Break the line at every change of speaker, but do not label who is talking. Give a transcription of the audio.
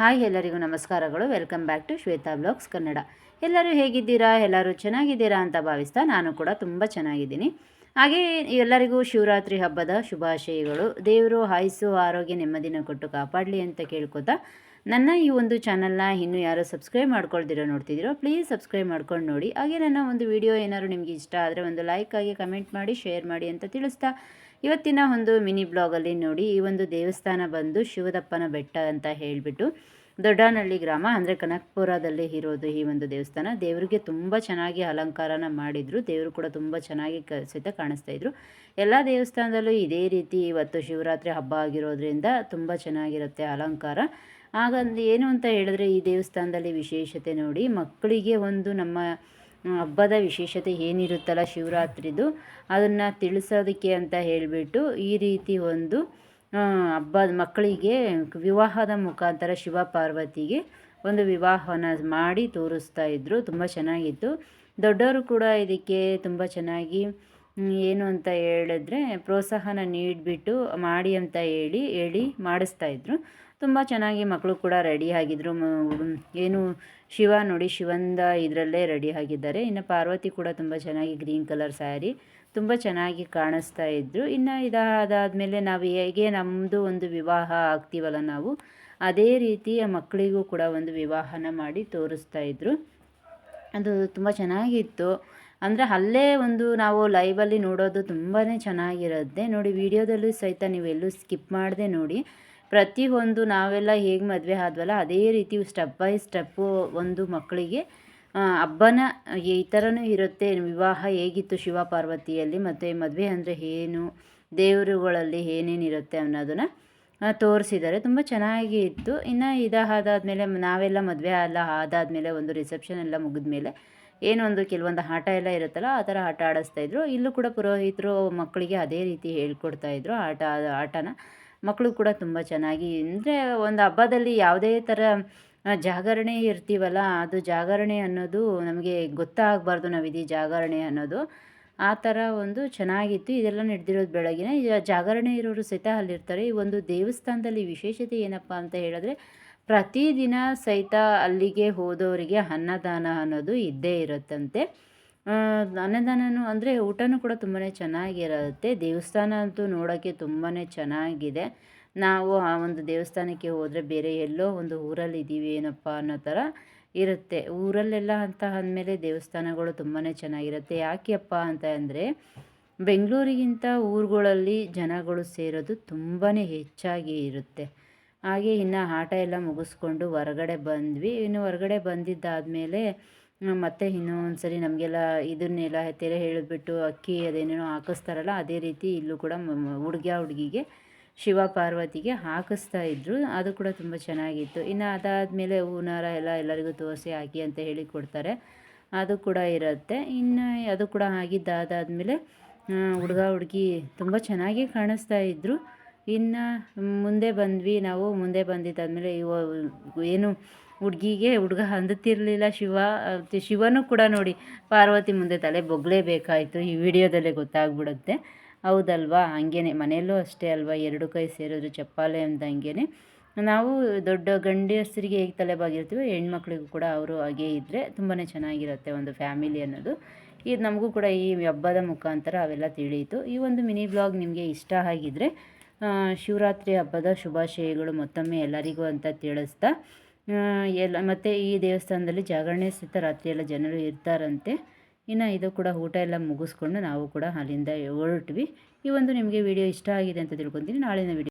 Hi ಎಲ್ಲರಿಗೂ ನಮಸ್ಕಾರಗಳು. Welcome back to Shweta blogs Kannada. ಎಲ್ಲರೂ ಹೇಗಿದ್ದೀರಾ? ಎಲ್ಲರೂ ಚೆನ್ನಾಗಿದ್ದೀರಾ ಅಂತ ಭಾವಿಸ್ತಾ ನಾನು ಕೂಡ ತುಂಬ ಚೆನ್ನಾಗಿದ್ದೀನಿ. ಹಾಗೆ ಎಲ್ಲರಿಗೂ ಶಿವರಾತ್ರಿ ಹಬ್ಬದ ಶುಭಾಶಯಗಳು. ದೇವರು ಹಾಯಿಸು ಆರೋಗ್ಯ ನೆಮ್ಮದಿನ ಕೊಟ್ಟು ಕಾಪಾಡಲಿ ಅಂತ ಕೇಳ್ಕೊತಾ ನನ್ನ ಈ ಒಂದು ಚಾನಲ್ನ ಇನ್ನೂ ಯಾರೋ ಸಬ್ಸ್ಕ್ರೈಬ್ ಮಾಡ್ಕೊಳ್ದಿರೋ ನೋಡ್ತಿದ್ದೀರೋ ಪ್ಲೀಸ್ ಸಬ್ಸ್ಕ್ರೈಬ್ ಮಾಡ್ಕೊಂಡು ನೋಡಿ. ಹಾಗೆ ನನ್ನ ಒಂದು ವಿಡಿಯೋ ಏನಾದ್ರು ನಿಮಗೆ ಇಷ್ಟ ಆದರೆ ಒಂದು ಲೈಕ್ ಆಗಿ, ಕಮೆಂಟ್ ಮಾಡಿ, ಶೇರ್ ಮಾಡಿ ಅಂತ ತಿಳಿಸ್ತಾ ಇವತ್ತಿನ ಒಂದು ಮಿನಿ ಬ್ಲಾಗಲ್ಲಿ ನೋಡಿ ಈ ಒಂದು ದೇವಸ್ಥಾನ ಬಂದು ಶಿವದಪ್ಪನ ಬೆಟ್ಟ ಅಂತ ಹೇಳಿಬಿಟ್ಟು ದೊಡ್ಡನಹಳ್ಳಿ ಗ್ರಾಮ, ಅಂದರೆ ಕನಕಪುರದಲ್ಲಿ ಇರೋದು ಈ ಒಂದು ದೇವಸ್ಥಾನ. ದೇವರಿಗೆ ತುಂಬ ಚೆನ್ನಾಗಿ ಅಲಂಕಾರನ ಮಾಡಿದರು. ದೇವರು ಕೂಡ ತುಂಬ ಚೆನ್ನಾಗಿ ಕ, ಸಹಿತ ಕಾಣಿಸ್ತಾ ಇದ್ರು. ಎಲ್ಲ ದೇವಸ್ಥಾನದಲ್ಲೂ ಇದೇ ರೀತಿ ಇವತ್ತು ಶಿವರಾತ್ರಿ ಹಬ್ಬ ಆಗಿರೋದ್ರಿಂದ ತುಂಬ ಚೆನ್ನಾಗಿರುತ್ತೆ ಅಲಂಕಾರ. ಹಾಗಂದು ಏನು ಅಂತ ಹೇಳಿದ್ರೆ ಈ ದೇವಸ್ಥಾನದಲ್ಲಿ ವಿಶೇಷತೆ ನೋಡಿ, ಮಕ್ಕಳಿಗೆ ಒಂದು ನಮ್ಮ ಹಬ್ಬದ ವಿಶೇಷತೆ ಏನಿರುತ್ತಲ್ಲ ಶಿವರಾತ್ರಿದು, ಅದನ್ನು ತಿಳಿಸೋದಕ್ಕೆ ಅಂತ ಹೇಳಿಬಿಟ್ಟು ಈ ರೀತಿ ಒಂದು ಹಬ್ಬದ ಮಕ್ಕಳಿಗೆ ವಿವಾಹದ ಮುಖಾಂತರ ಶಿವ ಪಾರ್ವತಿಗೆ ಒಂದು ವಿವಾಹನ ಮಾಡಿ ತೋರಿಸ್ತಾ ಇದ್ದರು ತುಂಬ ಚೆನ್ನಾಗಿತ್ತು. ದೊಡ್ಡವರು ಕೂಡ ಇದಕ್ಕೆ ತುಂಬ ಚೆನ್ನಾಗಿ ಏನು ಅಂತ ಹೇಳಿದ್ರೆ ಪ್ರೋತ್ಸಾಹನ ನೀಡಿಬಿಟ್ಟು ಮಾಡಿ ಅಂತ ಹೇಳಿ ಹೇಳಿ ಮಾಡಿಸ್ತಾ ಇದ್ದರು ತುಂಬ ಚೆನ್ನಾಗಿ ಮಕ್ಕಳು ಕೂಡ ರೆಡಿ ಆಗಿದ್ರು. ಏನು ಶಿವ ನೋಡಿ ಶಿವಂದ ಇದರಲ್ಲೇ ರೆಡಿ ಆಗಿದ್ದಾರೆ. ಇನ್ನು ಪಾರ್ವತಿ ಕೂಡ ತುಂಬ ಚೆನ್ನಾಗಿ ಗ್ರೀನ್ ಕಲರ್ ಸ್ಯಾರಿ ತುಂಬ ಚೆನ್ನಾಗಿ ಕಾಣಿಸ್ತಾ ಇದ್ದರು ಇನ್ನು ಇದಾದಾದಮೇಲೆ ನಾವು ಹೇಗೆ ನಮ್ಮದು ಒಂದು ವಿವಾಹ ಆಗ್ತೀವಲ್ಲ ನಾವು, ಅದೇ ರೀತಿ ಮಕ್ಕಳಿಗೂ ಕೂಡ ಒಂದು ವಿವಾಹನ ಮಾಡಿ ತೋರಿಸ್ತಾ ಇದ್ದರು ಅದು ತುಂಬ ಚೆನ್ನಾಗಿತ್ತು. ಅಂದರೆ ಅಲ್ಲೇ ಒಂದು ನಾವು ಲೈವಲ್ಲಿ ನೋಡೋದು ತುಂಬಾ ಚೆನ್ನಾಗಿರುತ್ತೆ. ನೋಡಿ ವಿಡಿಯೋದಲ್ಲೂ ಸಹಿತ ನೀವೆಲ್ಲೂ ಸ್ಕಿಪ್ ಮಾಡದೆ ನೋಡಿ. ಪ್ರತಿಯೊಂದು ನಾವೆಲ್ಲ ಹೇಗೆ ಮದುವೆ ಆದ್ವಲ್ಲ, ಅದೇ ರೀತಿ ಸ್ಟೆಪ್ ಬೈ ಸ್ಟೆಪ್ಪು ಒಂದು ಮಕ್ಕಳಿಗೆ ಹಬ್ಬನ ಈ ಥರನೂ ಇರುತ್ತೆ. ವಿವಾಹ ಹೇಗಿತ್ತು ಶಿವ ಪಾರ್ವತಿಯಲ್ಲಿ ಮತ್ತು ಮದುವೆ ಅಂದರೆ ಏನು? ದೇವರುಗಳಲ್ಲಿ ಏನೇನಿರುತ್ತೆ ಅನ್ನೋದನ್ನು ತೋರಿಸಿದ್ದಾರೆ. ತುಂಬ ಚೆನ್ನಾಗಿ ಇತ್ತು. ಇನ್ನು ಇದಾದಾದಮೇಲೆ ನಾವೆಲ್ಲ ಮದುವೆ ಎಲ್ಲ ಆದಾದಮೇಲೆ ಒಂದು ರಿಸೆಪ್ಷನ್ ಎಲ್ಲ ಮುಗಿದ ಮೇಲೆ ಏನೊಂದು ಕೆಲವೊಂದು ಆಟ ಎಲ್ಲ ಇರುತ್ತಲ್ಲ, ಆ ಥರ ಆಟ ಆಡಿಸ್ತಾಯಿದ್ರು ಇಲ್ಲೂ ಕೂಡ ಪುರೋಹಿತರು ಮಕ್ಕಳಿಗೆ ಅದೇ ರೀತಿ ಹೇಳ್ಕೊಡ್ತಾಯಿದ್ರು ಆಟ, ಆಟನ. ಮಕ್ಕಳು ಕೂಡ ತುಂಬ ಚೆನ್ನಾಗಿ, ಅಂದರೆ ಒಂದು ಹಬ್ಬದಲ್ಲಿ ಯಾವುದೇ ಥರ ಜಾಗರಣೆ ಇರ್ತೀವಲ್ಲ, ಅದು ಜಾಗರಣೆ ಅನ್ನೋದು ನಮಗೆ ಗೊತ್ತಾಗಬಾರ್ದು ನಾವು ಇದೀ ಜಾಗರಣೆ ಅನ್ನೋದು. ಆ ಥರ ಒಂದು ಚೆನ್ನಾಗಿತ್ತು. ಇದೆಲ್ಲ ನಡೆದಿರೋದು ಬೆಳಗಿನ ಜಾಗರಣೆ ಇರೋರು ಸಹಿತ ಅಲ್ಲಿರ್ತಾರೆ. ಈ ಒಂದು ದೇವಸ್ಥಾನದಲ್ಲಿ ವಿಶೇಷತೆ ಏನಪ್ಪ ಅಂತ ಹೇಳಿದ್ರೆ, ಪ್ರತಿದಿನ ಸಹಿತ ಅಲ್ಲಿಗೆ ಹೋದವರಿಗೆ ಅನ್ನದಾನ ಅನ್ನೋದು ಇದ್ದೇ ಇರುತ್ತಂತೆ. ಅನ್ನದಾನನೂ ಅಂದರೆ ಊಟನೂ ಕೂಡ ತುಂಬಾ ಚೆನ್ನಾಗಿರುತ್ತೆ. ದೇವಸ್ಥಾನ ಅಂತೂ ನೋಡೋಕ್ಕೆ ತುಂಬಾ ಚೆನ್ನಾಗಿದೆ. ನಾವು ಆ ಒಂದು ದೇವಸ್ಥಾನಕ್ಕೆ ಹೋದರೆ ಬೇರೆ ಎಲ್ಲೋ ಒಂದು ಊರಲ್ಲಿ ಇದ್ದೀವಿ ಏನಪ್ಪ ಅನ್ನೋ ಥರ ಇರುತ್ತೆ. ಊರಲ್ಲೆಲ್ಲ ಅಂತ ಅಂದಮೇಲೆ ದೇವಸ್ಥಾನಗಳು ತುಂಬಾ ಚೆನ್ನಾಗಿರುತ್ತೆ. ಯಾಕೆಪ್ಪ ಅಂತ ಅಂದರೆ ಬೆಂಗಳೂರಿಗಿಂತ ಊರುಗಳಲ್ಲಿ ಜನಗಳು ಸೇರೋದು ತುಂಬಾ ಹೆಚ್ಚಾಗಿ ಇರುತ್ತೆ. ಹಾಗೆ ಇನ್ನು ಆಟ ಎಲ್ಲ ಮುಗಿಸ್ಕೊಂಡು ಹೊರಗಡೆ ಬಂದ್ವಿ. ಇನ್ನು ಹೊರಗಡೆ ಬಂದಿದ್ದಾದಮೇಲೆ ಮತ್ತೆ ಇನ್ನೂ ಒಂದು ಸರಿ ನಮಗೆಲ್ಲ ಇದನ್ನೆಲ್ಲ ತೆರೆ ಹೇಳಿಬಿಟ್ಟು ಅಕ್ಕಿ ಅದೇನೇನೋ ಹಾಕಿಸ್ತಾರಲ್ಲ, ಅದೇ ರೀತಿ ಇಲ್ಲೂ ಕೂಡ ಹುಡುಗ ಹುಡುಗಿಗೆ ಶಿವ ಪಾರ್ವತಿಗೆ ಹಾಕಿಸ್ತಾ ಇದ್ದರು ಅದು ಕೂಡ ತುಂಬ ಚೆನ್ನಾಗಿತ್ತು. ಇನ್ನು ಅದಾದಮೇಲೆ ಹೂನಾರ ಎಲ್ಲ ಎಲ್ಲರಿಗೂ ತೋರಿಸಿ ಹಾಕಿ ಅಂತ ಹೇಳಿ ಕೊಡ್ತಾರೆ. ಅದು ಕೂಡ ಇರುತ್ತೆ. ಇನ್ನು ಅದು ಕೂಡ ಆಗಿದ್ದಾದಾದಮೇಲೆ ಹುಡುಗ ಹುಡುಗಿ ತುಂಬ ಚೆನ್ನಾಗಿ ಕಾಣಿಸ್ತಾ ಇದ್ದರು ಇನ್ನು ಮುಂದೆ ಬಂದ್ವಿ ನಾವು. ಮುಂದೆ ಬಂದಿದ್ದಾದಮೇಲೆ ಇವ, ಏನು ಹುಡುಗಿಗೆ ಹುಡುಗ ಅಂದುತ್ತಿರಲಿಲ್ಲ ಶಿವ. ಶಿವನೂ ಕೂಡ ನೋಡಿ ಪಾರ್ವತಿ ಮುಂದೆ ತಲೆ ಬೊಗ್ಲೇಬೇಕಾಯಿತು. ಈ ವಿಡಿಯೋದಲ್ಲೇ ಗೊತ್ತಾಗ್ಬಿಡುತ್ತೆ. ಹೌದಲ್ವಾ? ಹಂಗೇನೆ. ಮನೆಯಲ್ಲೂ ಅಷ್ಟೇ ಅಲ್ವಾ? ಎರಡು ಕೈ ಸೇರಿದ್ರು ಚಪ್ಪಾಲೆ ಅಂದಂಗೆನೆ. ನಾವು ದೊಡ್ಡ ಗಂಡಸರಿಗೆ ಹೇಗೆ ತಲೆಬಾಗಿರ್ತೀವೋ, ಹೆಣ್ಮಕ್ಳಿಗೂ ಕೂಡ ಅವರು ಹಾಗೇ ಇದ್ದರೆ ತುಂಬಾ ಚೆನ್ನಾಗಿರುತ್ತೆ ಒಂದು ಫ್ಯಾಮಿಲಿ ಅನ್ನೋದು. ಇದು ನಮಗೂ ಕೂಡ ಈ ಹಬ್ಬದ ಮುಖಾಂತರ ಅವೆಲ್ಲ ತಿಳಿಯಿತು. ಈ ಒಂದು ಮಿನಿ ಬ್ಲಾಗ್ ನಿಮಗೆ ಇಷ್ಟ ಆಗಿದ್ದರೆ ಶಿವರಾತ್ರಿ ಹಬ್ಬದ ಶುಭಾಶಯಗಳು ಮತ್ತೊಮ್ಮೆ ಎಲ್ಲರಿಗೂ ಅಂತ ತಿಳಿಸ್ತಾ ಎಲ್ಲ, ಮತ್ತು ಈ ದೇವಸ್ಥಾನದಲ್ಲಿ ಜಾಗರಣೆ ಸಹಿತ ರಾತ್ರಿಯೆಲ್ಲ ಜನರು ಇರ್ತಾರಂತೆ. ಇನ್ನು ಇದು ಕೂಡ ಊಟ ಎಲ್ಲ ಮುಗಿಸ್ಕೊಂಡು ನಾವು ಕೂಡ ಅಲ್ಲಿಂದ ಹೊರಟ್ವಿ. ಈ ಒಂದು ನಿಮಗೆ ವಿಡಿಯೋ ಇಷ್ಟ ಆಗಿದೆ ಅಂತ ತಿಳ್ಕೊತೀನಿ. ನಾಳಿನ ವಿಡಿಯೋ